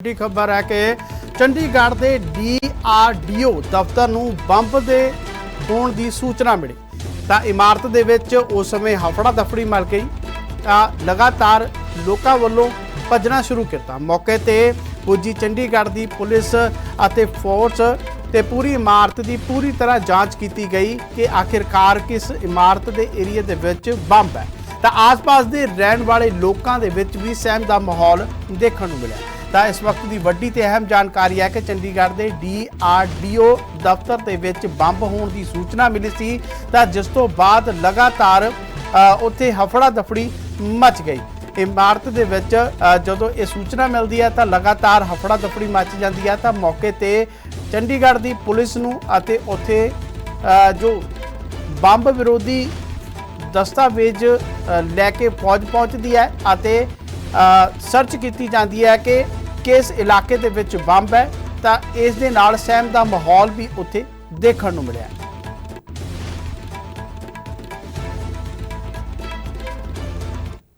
ਵੱਡੀ ਖਬਰ ਹੈ ਕਿ ਚੰਡੀਗੜ੍ਹ ਦੇ ਡੀਆਰਡੀਓ ਦਫ਼ਤਰ ਨੂੰ ਬੰਬ ਦੇ ਹੋਣ ਦੀ ਸੂਚਨਾ ਮਿਲੀ। ਤਾਂ ਇਮਾਰਤ ਦੇ ਵਿੱਚ ਉਸ ਸਮੇਂ ਹਫੜਾ ਦਫੜੀ ਮਚ ਗਈ। ਤਾਂ ਲਗਾਤਾਰ ਲੋਕਾਂ ਵੱਲੋਂ ਭੱਜਣਾ ਸ਼ੁਰੂ ਕੀਤਾ। ਮੌਕੇ ਤੇ ਪੁੱਜੀ ਚੰਡੀਗੜ੍ਹ ਦੀ ਪੁਲਿਸ ਅਤੇ ਫੋਰਸ ਤੇ ਪੂਰੀ ਇਮਾਰਤ ਦੀ ਪੂਰੀ ਤਰ੍ਹਾਂ ਜਾਂਚ ਕੀਤੀ ਗਈ ਕਿ ਆਖਿਰਕਾਰ ਕਿਸ ਇਮਾਰਤ ਦੇ ਏਰੀਆ ਦੇ ਵਿੱਚ ਬੰਬ ਹੈ। ਤਾਂ ਆਸ-ਪਾਸ ਦੇ ਰਹਿਣ ਵਾਲੇ ਲੋਕਾਂ ਦੇ ਵਿੱਚ ਵੀ ਸਹਿਮ ਦਾ ਮਾਹੌਲ ਦੇਖਣ ਨੂੰ ਮਿਲਿਆ। ਤਾਂ ਇਸ ਵਕਤ ਦੀ ਵੱਡੀ ਤੇ ਅਹਿਮ ਜਾਣਕਾਰੀ ਹੈ ਕਿ ਚੰਡੀਗੜ੍ਹ ਦੇ ਡੀਆਰਡੀਓ ਦਫ਼ਤਰ ਦੇ ਵਿੱਚ ਬੰਬ ਹੋਣ ਦੀ ਸੂਚਨਾ ਮਿਲੀ ਸੀ ਤਾਂ ਜਿਸ ਤੋਂ ਬਾਅਦ ਲਗਾਤਾਰ ਉੱਥੇ ਹਫੜਾ ਦਫੜੀ ਮਚ ਗਈ। ਇਮਾਰਤ ਦੇ ਵਿੱਚ ਜਦੋਂ ਇਹ ਸੂਚਨਾ ਮਿਲਦੀ ਹੈ ਤਾਂ ਲਗਾਤਾਰ ਹਫੜਾ ਦਫੜੀ ਮਚ ਜਾਂਦੀ ਹੈ ਤਾਂ ਮੌਕੇ ਤੇ ਚੰਡੀਗੜ੍ਹ ਦੀ ਪੁਲਿਸ ਨੂੰ ਅਤੇ ਉੱਥੇ ਜੋ ਬੰਬ ਵਿਰੋਧੀ ਦਸਤਾਵੇਜ਼ ਲੈ ਕੇ ਫੌਜ ਪਹੁੰਚਦੀ ਹੈ ਅਤੇ ਸਰਚ ਕੀਤੀ ਜਾਂਦੀ ਹੈ ਕਿ ਕਿਸ ਇਲਾਕੇ ਦੇ ਵਿੱਚ ਬੰਬ ਹੈ, ਤਾਂ ਇਸ ਦੇ ਨਾਲ ਸਹਿਮ ਦਾ ਮਾਹੌਲ ਵੀ ਉੱਥੇ ਦੇਖਣ ਨੂੰ ਮਿਲਿਆ